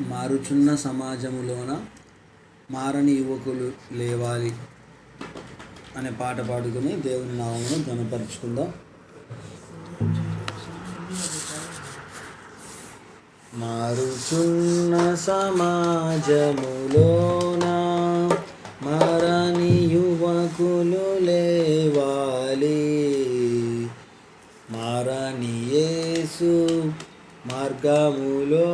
మారుచున్న సమాజములోన మారని యువకులు లేవాలి అనే పాట పాడుకొని దేవుని నామమును గణపరుచుకుందాం మారుచున్న సమాజములోన మారని యువకులు లేవాలి. మారని యేసు మార్గములో